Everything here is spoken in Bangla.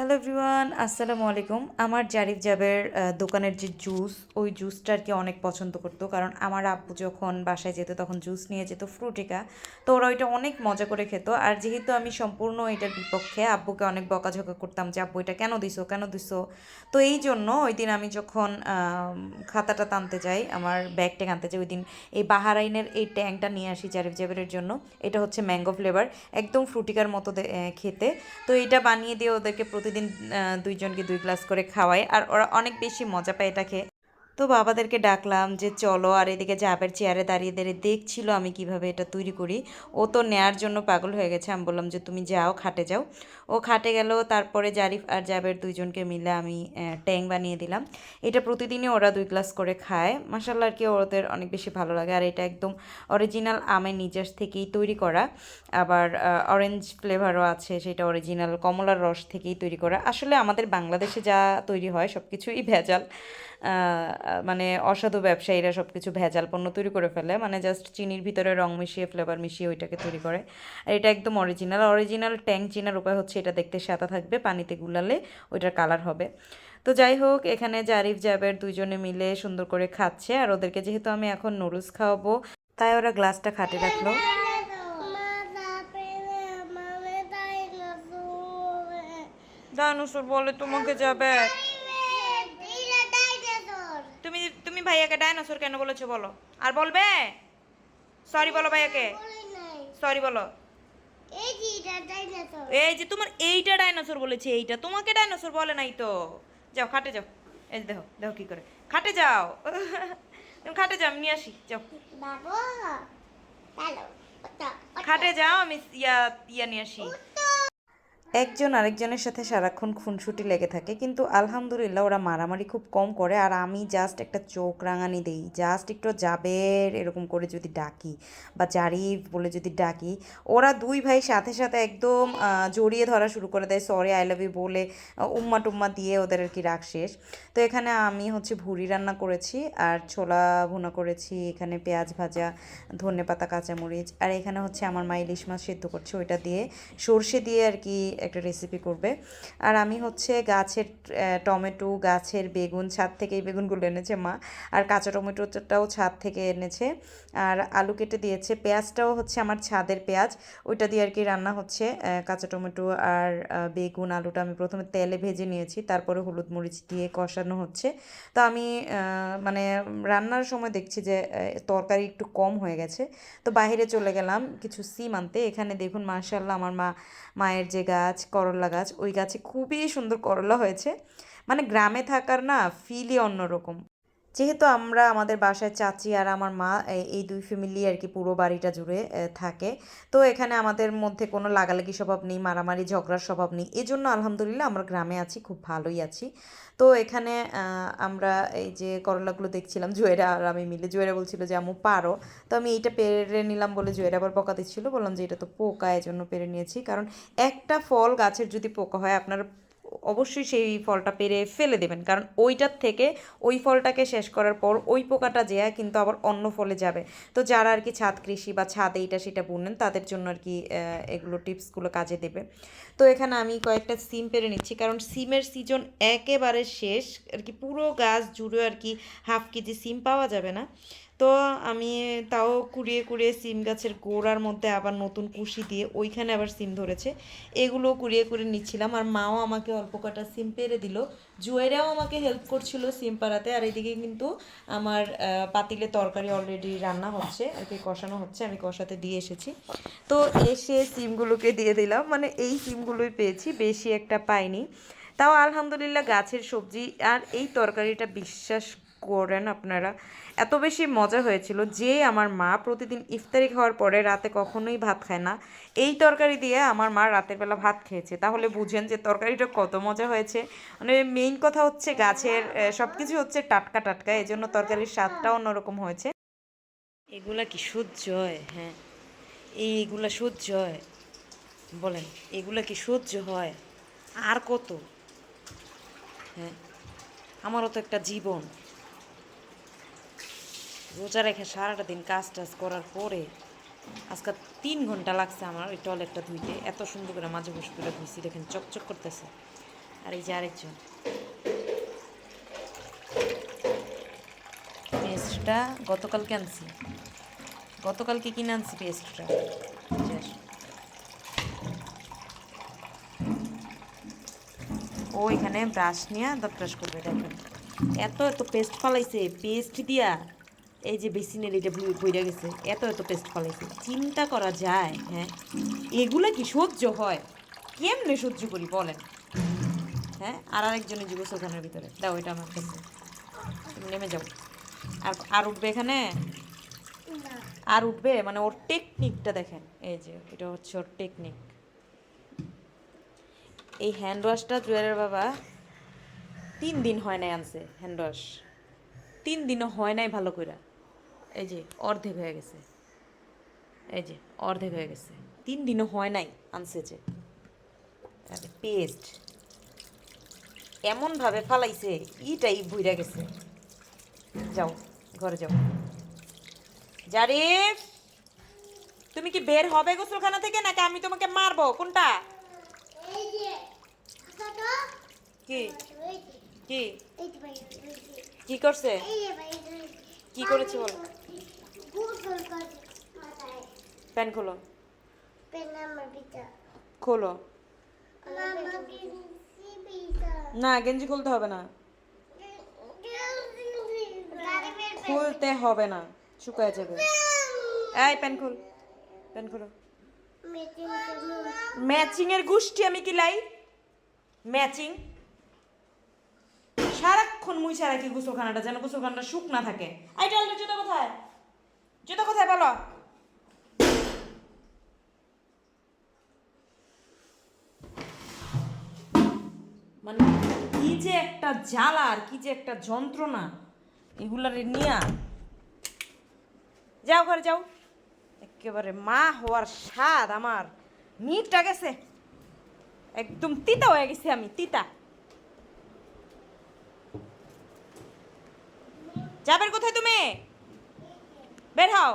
হ্যালো এভরিওয়ান আসসালামু আলাইকুম আমার জারিফ জাবের দোকানের যে জুস ওই জুসটা আর কি অনেক পছন্দ করতো। কারণ আমার আব্বু যখন বাসায় যেত, তখন জুস নিয়ে যেত ফ্রুটিকা তো ওরা ওইটা অনেক মজা করে খেত। আর যেহেতু আমি সম্পূর্ণ এটার বিপক্ষে, আব্বুকে অনেক বকাঝকা করতাম যে, আব্বু, এটা কেন দিছো? কেন দিছো? তো এই জন্য ওই দিন আমি যখন খাতাটা টানতে যাই, আমার ব্যাগ ট্যাগ আনতে যাই, ওই দিন এই বাহারাইনের এই ট্যাংটা নিয়ে আসি জারিফ জাবেরের জন্য। এটা হচ্ছে ম্যাঙ্গো ফ্লেভার, একদম ফ্রুটিকার মতো খেতে। তো এটা বানিয়ে দিয়ে ওদেরকে প্রতিদিন দুইজনকে দুই গ্লাস করে খাওয়াই আর ওরা অনেক বেশি মজা পায় এটা খেয়ে। তো বাবাদেরকে ডাকলাম যে, চলো আর এদিকে জাবের চেয়ারে দাঁড়িয়ে দাঁড়িয়ে দেখছিল আমি কীভাবে এটা তৈরি করি, ও তো নেয়ার জন্য পাগল হয়ে গেছে। আমি বললাম যে, তুমি যাও, খাটে যাও। ও খাটে গেল, তারপরে জারিফ আর জাবের দুইজনকে মিলে আমি ট্যাং বানিয়ে দিলাম। এটা প্রতিদিনই ওরা দুই গ্লাস করে খায়। মাসাল্লাহ আর কি ওদের অনেক বেশি ভালো লাগে। আর এটা একদম অরিজিনাল আমের নিজের থেকেই তৈরি করা। আবার অরেঞ্জ ফ্লেভারও আছে, সেটা অরিজিনাল কমলার রস থেকেই তৈরি করা। আসলে আমাদের বাংলাদেশে যা তৈরি হয় সব কিছুই ভেজাল মানে অসাধু ব্যবসায়ীরা সব কিছু ভেজাল পণ্য তৈরি করে ফেলে মানে জাস্ট চিনির ভিতরে রং মিশিয়ে ফ্লেভার মিশিয়ে ওইটাকে তৈরি করে। আর এটা একদম অরিজিনাল অরিজিনাল ট্যাং চিনার উপায় হচ্ছে এটা দেখতে সাদা থাকবে পানিতে গুলালে ওইটার কালার হবে। তো যাই হোক এখানে জারিফ জাবের দুজনে মিলে সুন্দর করে খাচ্ছে আর ওদেরকে যেহেতু আমি এখন নুডলস খাওয়াবো তাই ওরা গ্লাসটা খাটে রাখল। ডাইনোসর বলে তোমাকে যাবে তুমি তুমি ভাইয়াকে ডাইনোসর কেন বলেছ বলো? আর বলবে? সরি বলো ভাইয়াকে। সরি বলো। এই যে তোমার এইটা ডাইনোসর বলেছে এইটা তোমাকে ডাইনোসর বলে নাই তো। যাও খাটে যাও। এই দেখো দেখো কি করে। খাটে যাও। তুমি খাটে যাও নিয়ে আসি। যাও। খাটে যাও আমি ইয়া ইয়া নিয়ে আসি। একজন আরেকজনের সাথে সারাক্ষণ খুনসুটি লেগে থাকে, কিন্তু আলহামদুলিল্লাহ ওরা মারামারি খুব কম করে। আর আমি জাস্ট একটা চোখ রাঙানি দেই জাস্ট একটু জাবের এরকম করে যদি ডাকি বা জারিফ বলে যদি ডাকি, ওরা দুই ভাই সাথে সাথে একদম জড়িয়ে ধরা শুরু করে দেয় সরি আই লাভ ইউ বলে উম্মা টুম্মা দিয়ে ওদের আর কি রাগ শেষ। তো এখানে আমি হচ্ছে ভুড়ি রান্না করেছি, আর ছোলা ভুনা করেছি, এখানে পেঁয়াজ ভাজা ধনে পাতা কাঁচামরিচ, আর এখানে হচ্ছে আমার মা ইলিশ মাছ সেদ্ধ করছে, ওইটা দিয়ে সর্ষে দিয়ে আর কি একটা রেসিপি করবে। আর আমি হচ্ছে গাছের টমেটো, গাছের বেগুন, ছাদ থেকে এই বেগুনগুলো এনেছে মা। আর কাঁচা টমেটোটাও ছাদ থেকে এনেছে। আর আলু কেটে দিয়েছে। পেঁয়াজটাও হচ্ছে আমার ছাদের পেঁয়াজ। ওইটা দিয়ে আর কি রান্না হচ্ছে কাঁচা টমেটো আর বেগুন, আলুটা আমি প্রথমে তেলে ভেজে নিয়েছি। তারপরে হলুদ মরিচ দিয়ে কষানো হচ্ছে। তো আমি মানে রান্নার সময় দেখছি যে তরকারি একটু কম হয়ে গেছে। তো বাইরে চলে গেলাম কিছু সিম আনতে। এখানে দেখুন মার্শাল্লাহ আমার মা, মায়ের যে গাছ করলা গাছ ওই গাছে খুবই সুন্দর করলা হয়েছে। মানে গ্রামে থাকার না ফিলই অন্যরকম। যেহেতু আমরা আমাদের বাসায় চাচি আর আমার মা এই দুই ফ্যামিলি আর কি পুরো বাড়িটা জুড়ে থাকে। তো এখানে আমাদের মধ্যে কোনো লাগালাগি স্বভাব নেই, মারামারি, ঝগড়ার স্বভাব নেই। এই জন্য আলহামদুলিল্লাহ আমরা গ্রামে আছি, খুব ভালোই আছি। তো এখানে আমরা এই যে করলাগুলো দেখছিলাম, জুয়েরা আর আমি মিলে, জুয়েরা বলছিল যে আমু পারো। তো আমি এইটা পেরে নিলাম বলে জুয়েরা আবার বকা দিচ্ছিল, বললাম যে, এটা তো পোকা এই জন্য পেরে নিয়েছি। কারণ একটা ফল গাছের যদি পোকা হয়, আপনার অবশ্যই সেই ফলটা পেরে ফেলে দেবেন। কারণ ওইটার থেকে ওই ফলটাকে শেষ করার পর ওই পোকাটা যেয়া কিন্তু আবার অন্য ফলে যাবে। তো যারা আর কি ছাদ কৃষি বা ছাদ এইটা সেটা বুনেন, তাদের জন্য আর কি এগুলো টিপসগুলো কাজে দেবে। তো এখানে আমি কয়েকটা সিম পেরে নিচ্ছি। কারণ সিমের সিজন একেবারে শেষ। আর কি পুরো গাছ জুড়ে আর কি হাফ কেজি সিম পাওয়া যাবে না। তো আমি তাও কুড়িয়ে কুড়িয়ে সিম গাছের গোড়ার মধ্যে আবার নতুন কুশি দিয়ে ওইখানে আবার সিম ধরেছে। এগুলো কুড়িয়ে কুড়িয়ে নিচ্ছিলাম আর মাও আমাকে অল্প কটা সিম পেরে দিল। জুয়েরাও আমাকে হেল্প করছিল সিম পাড়াতে আর এদিকে কিন্তু আমার পাতিলে তরকারি অলরেডি রান্না হচ্ছে, আর কি কষানো হচ্ছে, আমি কষাতে দিয়ে এসেছি। তো এসে সিমগুলোকে দিয়ে দিলাম মানে এই সিমগুলোই পেয়েছি, বেশি একটা পাইনি। তাও আলহামদুলিল্লাহ গাছের সবজি আর এই তরকারিটা বিশ্বাস করেন আপনারা। এত বেশি মজা হয়েছিল যে আমার মা প্রতিদিন ইফতারি খাওয়ার পরে রাতে কখনোই ভাত খায় না। এই তরকারি দিয়ে আমার মা রাতের বেলা ভাত খেয়েছে। তাহলে বুঝেন যে তরকারিটা কত মজা হয়েছে। মানে মেইন কথা হচ্ছে গাছের সব কিছু হচ্ছে টাটকা টাটকা এই জন্য তরকারির স্বাদটা অন্যরকম হয়েছে। এগুলা কি সহ্য হয়। এইগুলা সহ্য হয় বলেন, এগুলা কি সহ্য হয়? আর কত? হ্যাঁ। আমারও তো একটা জীবন। রোজা রেখে সারাটা দিন কাজ টাজ করার পরে আজকে তিন ঘণ্টা লাগছে আমার ওই টয়লেটটা ধুইতে। এত সুন্দর করে মাঝে বসে করে ধুইছি, দেখেন চকচক করতেছে। আর এই যে আরেকজন। পেস্টটা গতকালকে আনছি। গতকালকে কিনে আনছি পেস্টটা? ও এখানে ব্রাশ নিয়ে দাঁত ব্রাশ করবে, দেখেন। এত এত পেস্ট ফালাইছে, পেস্ট দিয়া এই যে বেসিনের এটা বইরা গেছে, এত এত পেস্ট ফালাইছে। চিন্তা করা যায় হ্যাঁ? এগুলা কি সহ্য হয়? কেমনে সহ্য করি বলেন? হ্যাঁ? আর আরেকজনের যুব ওখানের ভিতরে। দাও, এটা আমার কাছে। তুমি নেমে যাও। আর আর উঠবে এখানে? আর উঠবে? মানে ওর টেকনিকটা দেখেন। এই যে, এটা হচ্ছে ওর টেকনিক এই হ্যান্ড ওয়াশটা জুয়েলের বাবা তিন দিন হয় নাই আনছে হ্যান্ড ওয়াশ তিন দিনও হয় নাই ভালো করে এই যে অর্ধেক হয়ে গেছে। এই যে অর্ধেক হয়ে গেছে। তিন দিনও হয় নাই আনছে যে। পেস্ট এমনভাবে ফালাইছে ইটাই ভুইরা গেছে। যাও ঘরে যাও। জারিফ তুমি কি বের হবে গোসলখানা থেকে নাকি আমি তোমাকে মারবো? কোনটা? এই যে ছোট কি? কি? করছে? কি করেছে বলো? প্যান খোলো। খোলো। না গেঞ্জি খুলতে হবে না। খুলতে হবে না শুকায় যাবে। এই প্যান খুল প্যান খুলো। ম্যাচিং এর গোষ্ঠী আমি কি লাই? ম্যাচিং। সারাক্ষণ মুইছা রাখি গোসলখানাটা যেন গোসলখানাটা না থাকে। আই ডাল জুতো কোথায়? জুতো কোথায় বলো? মানে কি যে একটা জ্বালা আর কি যে একটা যন্ত্রণা, এগুলারে নিয়া। যাও ঘরে যাও। একেবারে মা হওয়ার স্বাদ আমার। নিটটা গেছে। একদম তিতা হয়ে গেছে আমি, তিতা। যাবেন কোথায় তুমি? বের হও।